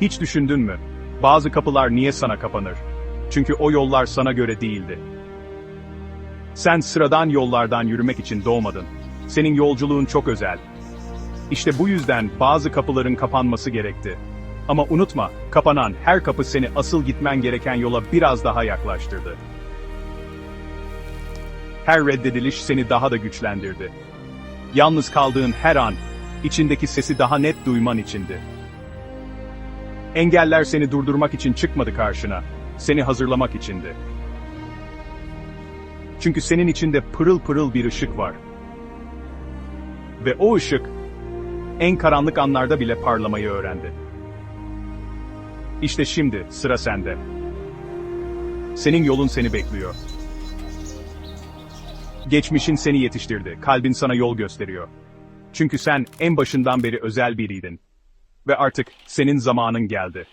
Hiç düşündün mü? Bazı kapılar niye sana kapanır? Çünkü o yollar sana göre değildi. Sen sıradan yollardan yürümek için doğmadın. Senin yolculuğun çok özel. İşte bu yüzden bazı kapıların kapanması gerekti. Ama unutma, kapanan her kapı seni asıl gitmen gereken yola biraz daha yaklaştırdı. Her reddediliş seni daha da güçlendirdi. Yalnız kaldığın her an, içindeki sesi daha net duyman içindi. Engeller seni durdurmak için çıkmadı karşına, seni hazırlamak içindi. Çünkü senin içinde pırıl pırıl bir ışık var. Ve o ışık, en karanlık anlarda bile parlamayı öğrendi. İşte şimdi sıra sende. Senin yolun seni bekliyor. Geçmişin seni yetiştirdi, kalbin sana yol gösteriyor. Çünkü sen en başından beri özel biriydin. Ve artık senin zamanın geldi.